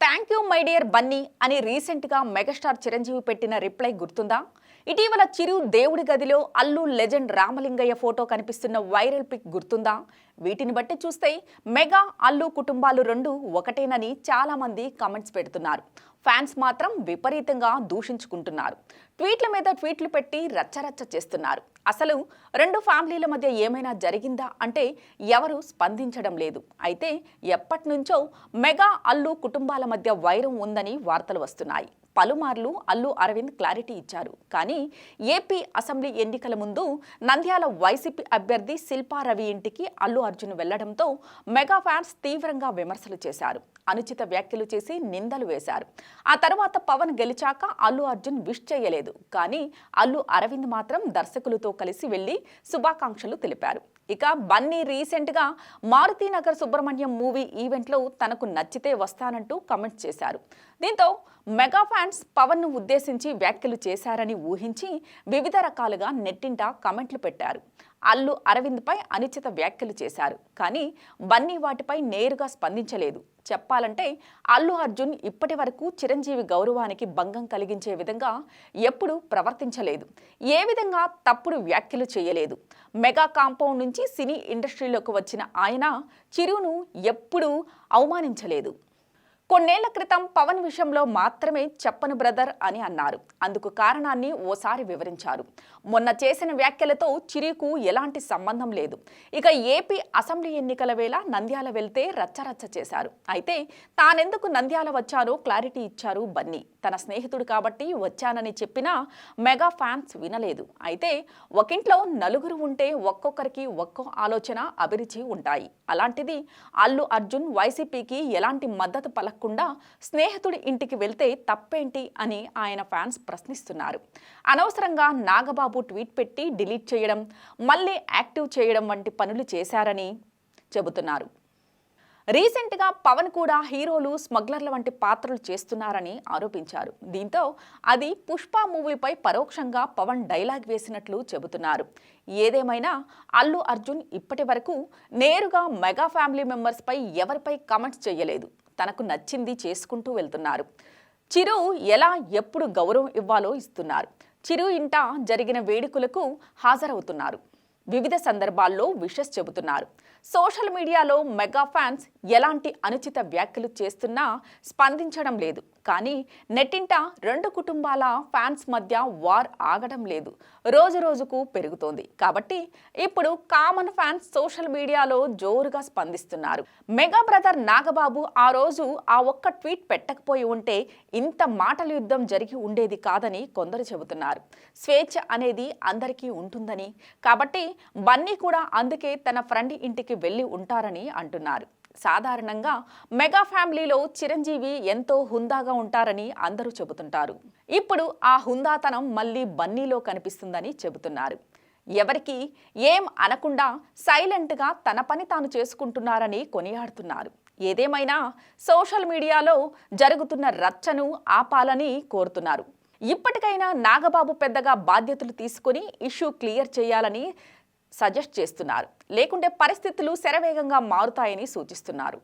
Thank you my dear Bunny అని రీసెంట్గా megastar Chiranjeevi పెట్టిన రిప్లై గుర్తుందా? ఇటీవల చిరు దేవుడి గదిలో అల్లు లెజెండ్ రామలింగయ్య ఫోటో కనిపిస్తున్న వైరల్ పిక్ గుర్తుందా? వీటిని బట్టి చూస్తే మెగా అల్లు కుటుంబాలు రెండు ఒకటేనని చాలామంది కామెంట్స్ పెడుతున్నారు. ఫ్యాన్స్ మాత్రం విపరీతంగా దూషించుకుంటున్నారు. ట్వీట్ల మీద ట్వీట్లు పెట్టి రచ్చరచ్చ చేస్తున్నారు. అసలు రెండు ఫ్యామిలీల మధ్య ఏమైనా జరిగిందా అంటే ఎవరు స్పందించడం లేదు. అయితే ఎప్పటి నుంచో మెగా అల్లు కుటుంబాల మధ్య వైరం ఉందని వార్తలు వస్తున్నాయి. పలుమార్లు అల్లు అరవింద్ క్లారిటీ ఇచ్చారు. కానీ ఏపీ అసెంబ్లీ ఎన్నికల ముందు నంద్యాల వైసీపీ అభ్యర్థి శిల్పా రవి ఇంటికి అల్లు అర్జున్ వెళ్ళడంతో మెగా ఫ్యాన్స్ తీవ్రంగా విమర్శలు చేశారు. అనుచిత వ్యాఖ్యలు చేసి నిందలు వేశారు. ఆ తర్వాత పవన్ గెలిచాక అల్లు అర్జున్ విష్ చేయలేదు. కానీ అల్లు అరవింద్ మాత్రం దర్శకులతో కలిసి వెళ్ళి శుభాకాంక్షలు తెలిపారు. ఇక బన్నీ రీసెంట్గా మారుతీనగర్ సుబ్రహ్మణ్యం మూవీ ఈవెంట్లో తనకు నచ్చితే వస్తానంటూ కమెంట్స్ చేశారు. దీంతో మెగా ఫ్యాన్స్ పవన్ను ఉద్దేశించి వ్యాఖ్యలు చేశారని ఊహించి వివిధ రకాలుగా నెట్టింట కమెంట్లు పెట్టారు. అల్లు అరవింద్పై అనుచిత వ్యాఖ్యలు చేశారు. కానీ బన్నీ వాటిపై నేరుగా స్పందించలేదు. చెప్పాలంటే అల్లు అర్జున్ ఇప్పటి వరకు చిరంజీవి గౌరవానికి భంగం కలిగించే విధంగా ఎప్పుడూ ప్రవర్తించలేదు. ఏ విధంగా తప్పుడు వ్యాఖ్యలు చేయలేదు. మెగా కాంపౌండ్ నుంచి సినీ ఇండస్ట్రీలోకి వచ్చిన ఆయన చిరును ఎప్పుడూ అవమానించలేదు. కొన్నేళ్ళ క్రితం పవన్ విషయంలో మాత్రమే చెప్పను బ్రదర్ అని అన్నారు. అందుకు కారణాన్ని ఓసారి వివరించారు. మొన్న చేసిన వ్యాఖ్యలతో చిరుకు ఎలాంటి సంబంధం లేదు. ఇక ఏపీ అసెంబ్లీ ఎన్నికల వేళ నంద్యాల వెళ్తే రచ్చరచ్చ చేశారు. అయితే తానెందుకు నంద్యాల వచ్చారో క్లారిటీ ఇచ్చారు బన్నీ. తన స్నేహితుడు కాబట్టి వచ్చానని చెప్పినా మెగా ఫ్యాన్స్ వినలేదు. అయితే ఒకింట్లో నలుగురు ఉంటే ఒక్కొక్కరికి ఒక్కో ఆలోచన అభిరుచి ఉంటాయి. అలాంటిది అల్లు అర్జున్ వైసీపీకి ఎలాంటి మద్దతు పలక అడగకుండా స్నేహితుడి ఇంటికి వెళ్తే తప్పేంటి అని ఆయన ఫ్యాన్స్ ప్రశ్నిస్తున్నారు. అనవసరంగా నాగబాబు ట్వీట్ పెట్టి డిలీట్ చేయడం మళ్ళీ యాక్టివ్ చేయడం వంటి పనులు చేశారని చెబుతున్నారు. రీసెంట్గా పవన్ కూడా హీరోలు స్మగ్లర్ల వంటి పాత్రలు చేస్తున్నారని ఆరోపించారు. దీంతో అది పుష్ప మూవీపై పరోక్షంగా పవన్ డైలాగ్ వేసినట్లు చెబుతున్నారు. ఏదేమైనా అల్లు అర్జున్ ఇప్పటి వరకు నేరుగా మెగా ఫ్యామిలీ మెంబర్స్పై ఎవరిపై కమెంట్స్ చేయలేదు. తనకు నచ్చింది చేసుకుంటూ వెళ్తున్నారు. చిరు ఎలా ఎప్పుడు గౌరవం ఇవ్వాలో ఇస్తున్నారు. చిరు ఇంట జరిగిన వేడుకలకు హాజరవుతున్నారు. వివిధ సందర్భాల్లో విషెస్ చెబుతున్నారు. సోషల్ మీడియాలో మెగా ఫ్యాన్స్ ఎలాంటి అనుచిత వ్యాఖ్యలు చేస్తున్నా స్పందించడం లేదు. కానీ నెట్టింట రెండు కుటుంబాల ఫ్యాన్స్ మధ్య వార్ ఆగడం లేదు. రోజు రోజుకు పెరుగుతోంది. కాబట్టి ఇప్పుడు కామన్ ఫ్యాన్స్ సోషల్ మీడియాలో జోరుగా స్పందిస్తున్నారు. మెగా బ్రదర్ నాగబాబు ఆ రోజు ఆ ఒక్క ట్వీట్ పెట్టకపోయి ఉంటే ఇంత మాటల యుద్ధం జరిగి ఉండేది కాదని కొందరు చెబుతున్నారు. స్వేచ్ఛ అనేది అందరికీ ఉంటుందని. కాబట్టి బన్నీ కూడా అందుకే తన ఫ్రెండ్ ఇంటికి వెళ్ళి ఉంటారని అంటున్నారు. సాధారణంగా మెగా ఫ్యామిలీలో చిరంజీవి ఎంతో హుందాగా ఉంటారని అందరూ చెబుతుంటారు. ఇప్పుడు ఆ హుందాతనం మళ్ళీ బన్నీలో కనిపిస్తుందని చెబుతున్నారు. ఎవరికి ఏం అనకుండా సైలెంట్గా తన పని తాను చేసుకుంటున్నారని కొనియాడుతున్నారు. ఏదేమైనా సోషల్ మీడియాలో జరుగుతున్న రచ్చను ఆపాలని కోరుతున్నారు. ఇప్పటికైనా నాగబాబు పెద్దగా బాధ్యతలు తీసుకుని ఇష్యూ క్లియర్ చేయాలని సజెస్ట్ చేస్తున్నారు. లేకుంటే పరిస్థితులు శరవేగంగా మారుతాయని సూచిస్తున్నారు.